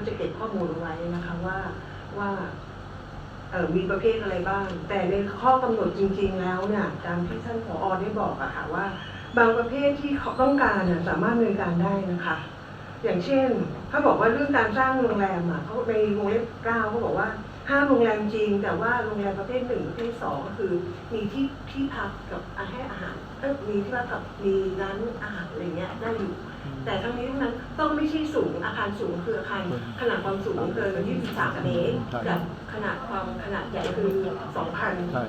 ก็จะเก็บข้อมูลเอาไว้นะคะว่าว่ามีประเภทอะไรบ้าง แต่ในข้อกำหนดจริง ๆ แล้วเนี่ยตามที่ท่านผอได้บอกอะค่ะว่า บางประเภทที่เขาต้องการน่ะสามารถดำเนินการได้นะคะ อย่างเช่นเขาบอกว่าเรื่องการสร้างโรงแรมอะเขาในวงเล็บเก้าเขาบอกว่าห้ามโรงแรมจริง แต่ว่าโรงแรมประเภทหนึ่งประเภทสองก็คือ มีที่ที่พักกับอาให้อาหารเออมีที่พักกับมีร้านอาหารอะไรเงี้ยได้อยู่ แต่ทั้งนี้ทั้งนั้นต้องไม่ใช่สูงอาคารสูงคืออาคารขนาดความสูงเกิน 23 เมตรกับขนาดความขนาดใหญ่คือ 2,000ใช่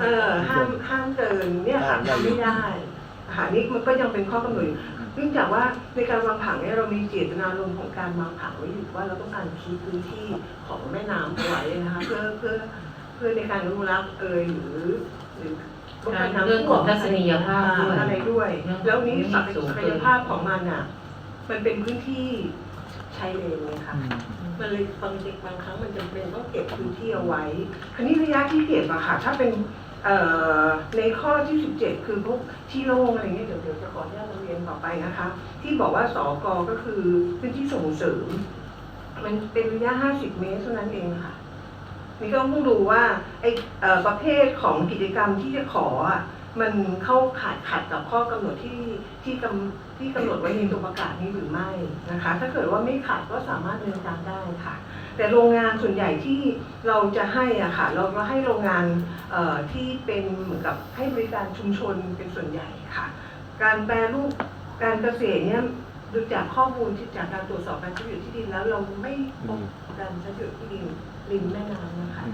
เออห้ามห้ามเกินเนี่ยค่ะทำไม่ได้อาหารนี้มันก็ยังเป็นข้อกำหนดอยู่เนื่องจากว่าในการวางผังเนี่ยเรามีเจตนารมณ์ของการวางผังไว้อยู่ว่าเราต้องการคีพื้นที่ของแม่น้ำเอาไว้นะคะเพื่อเพื่อเพื่อในการอนุรักษ์เอยหรือหรือป้ กันน้ำท่วมเรื่องของทัศนียภาพด้วยอะไรด้วยเรื่องแล้วนี้ศักสูงเกินยภาพของมันอะ มันเป็นพื้นที่ชายเลนไงค่ะ มันเลยบางทีบางครั้งมันจำเป็นต้องเก็บพื้นที่เอาไว้คราวนี้ระยะที่เก็บอะค่ะ ถ้าเป็นเอ่อในข้อที่ 17 คือพวกที่โล่งอะไรเงี้ยเดี๋ยวเดี๋ยวจะขออนุญาตเรียนต่อไปนะคะ ที่บอกว่าสอกอก็คือพื้นที่ส่งเสริม มันเป็นระยะ 50 เมตรเท่านั้นเองค่ะ นี่ก็ต้องดูว่าไอ้ประเภทของกิจกรรมที่จะขอมันเข้าขาดขัดกับข้อกำหนดที่ที่กำที่กำหนดไว้ในตัวประกาศนี้หรือไม่นะคะ ถ้าเกิดว่าไม่ขัดก็สามารถดำเนินการได้ค่ะ แต่โรงงานส่วนใหญ่ที่เราจะให้อะค่ะ เราก็ให้โรงงานที่เป็นเหมือนกับให้บริการชุมชนเป็นส่วนใหญ่ค่ะ การแปรรูปการเกษตรเนี่ย ดูจากข้อมูลที่จากการตรวจสอบการใช้ประโยชน์ที่ดินแล้วเราไม่พบการใช้ประโยชน์ที่ดินริมแม่น้ำนะคะ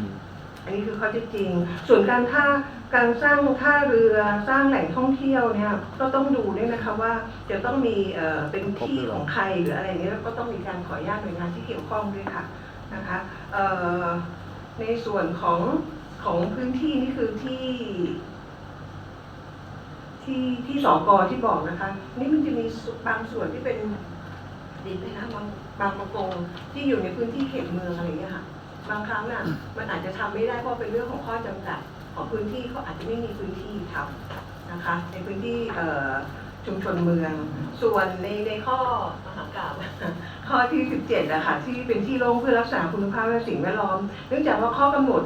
อันนี้คือข้อเท็จจริง ส่วนการท่าการสร้างท่าเรือสร้างแหล่งท่องเที่ยวเนี่ยก็ต้องดูด้วยนะคะว่าจะต้องมีเอ่อเป็นที่ของใครหรืออะไรเงี้ยแล้วก็ต้องมีการขออนุญาตหน่วยงานที่เกี่ยวข้องด้วยค่ะนะคะเอ่อในส่วนของของพื้นที่นี่คือที่ ที่ที่สอกอที่บอกนะคะ นี่มันจะมีบางส่วนที่เป็นดินนะคะบางบางประกงที่อยู่ในพื้นที่เขตเมืองอะไรอย่างเงี้ยค่ะบางครั้งน่ะมันอาจจะทำไม่ได้เพราะเป็นเรื่องของข้อจำกัดของพื้นที่เขาอาจจะไม่มีพื้นที่ทำนะคะ ในพื้นที่เอ่อชุมชนเมือง ส่วนในในข้อมหากราบข้อที่ 17อะค่ะที่เป็นที่โล่งเพื่อรักษาคุณภาพและสิ่งแวดล้อม เนื่องจากว่าข้อกำหนด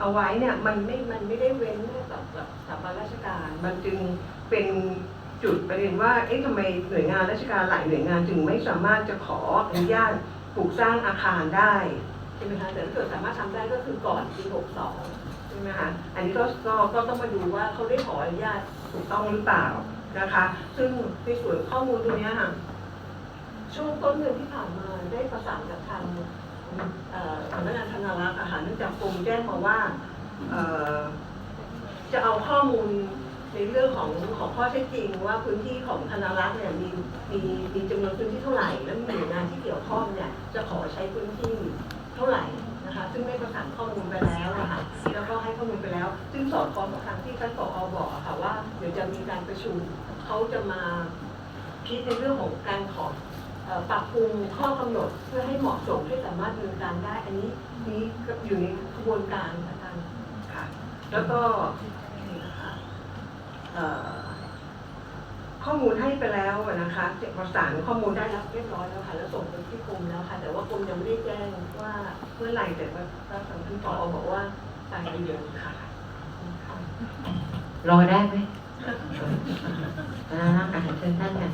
เอาไว้เนี่ยมันไม่ มันไม่ได้เว้นให้กับบสถาบันราชการ มันจึงเป็นจุดประเด็นว่า เอ๊ะทำไมหน่วยงานราชการหลายหน่วยงานจึงไม่สามารถจะขออนุญาตปลูกสร้างอาคารได้ใช่ไหมคะ แต่ถ้าเกิดสามารถทำได้ก็คือก่อนปี62ใช่ไหมคะ อันนี้ก็ก็ก็ต้องมาดูว่าเขาได้ขออนุญาตถูกต้องหรือเปล่านะคะ ซึ่งในส่วนข้อมูลตรงนี้ค่ะช่วงต้นเดือนที่ผ่านมาได้ประสานกับทาง สำนักงานธนารักษ์อาหารเนื่องจากกรมแจ้งมาว่าจะเอาข้อมูลในเรื่องของของข้อเท็จจริง ว่าพื้นที่ของธนารักษ์เนี่ยมีมีมีจำนวนพื้นที่เท่าไหร่ แล้วมีหน่วยงานที่เกี่ยวข้องเนี่ยจะขอใช้พื้นที่เท่าไหร่นะคะซึ่งได้ประสานข้อมูลไปแล้วอะค่ะแล้วก็ให้ข้อมูลไปแล้ว ซึ่งสอดคล้องกับทางที่ท่านผอบอกค่ะว่าเดี๋ยวจะมีการประชุมเขาจะมาคิดในเรื่องของการขอเอ่อ ปรับปรุงข้อกำหนดเพื่อให้เหมาะสมให้สามารถดำเนินการได้ อันนี้นี้ก็อยู่ในกระบวนการอาจารย์ค่ะ แล้วก็นี่นะคะเอ่อข้อมูลให้ไปแล้วอะนะคะประสานข้อมูลได้รับเรียบร้อยแล้วค่ะ แล้วส่งไปที่กรมแล้วค่ะ แต่ว่ากรมยังไม่ได้แจ้งว่าเมื่อไหร่แต่ว่าทางท่านผอบอกว่าปลายเดือนค่ะ รอได้ไหมอ่าอาหารเชิญท่านค่ะ